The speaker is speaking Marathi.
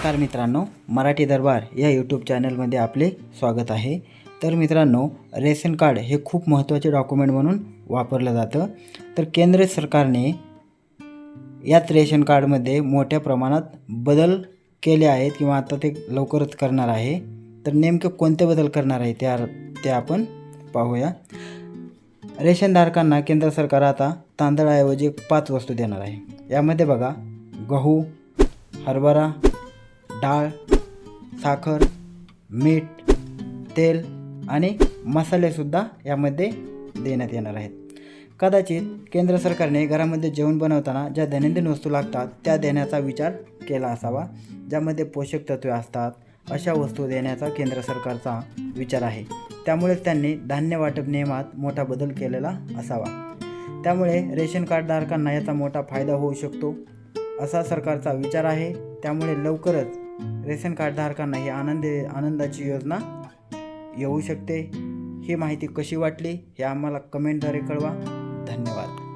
नमस्कार मित्रांनो मराठी दरबार या यूट्यूब चॅनलमध्ये आपले स्वागत आहे. तर मित्रांनो रेशन कार्ड हे खूप महत्त्वाचे डॉक्युमेंट म्हणून वापरलं जातं. तर केंद्र सरकारने याच रेशन कार्डमध्ये मोठ्या प्रमाणात बदल केले आहेत किंवा आता ते लवकरच करणार आहे. तर नेमके कोणते बदल करणार आहे त्या ते आपण पाहूया. रेशनधारकांना केंद्र सरकार आता तांदळाऐवजी पाच वस्तू देणार आहे. यामध्ये बघा गहू हरभरा डाळ साखर मीठ तेल आणि मसालेसुद्धा यामध्ये देण्यात येणार आहेत. कदाचित केंद्र सरकारने घरामध्ये जेवण बनवताना ज्या दैनंदिन वस्तू लागतात त्या देण्याचा विचार केला असावा ज्यामध्ये पोषक तत्वे असतात अशा वस्तू देण्याचा केंद्र सरकारचा विचार आहे. त्यामुळेच त्यांनी धान्य वाटप नियमात मोठा बदल केलेला असावा. त्यामुळे रेशन कार्डधारकांना याचा मोठा फायदा होऊ शकतो असा सरकारचा विचार आहे. त्यामुळे लवकरच रेशन कार्डधारकांना ही आनंद आनंदाची योजना येऊ शकते. ही माहिती कशी वाटली हे आम्हाला कमेंटद्वारे कळवा. धन्यवाद.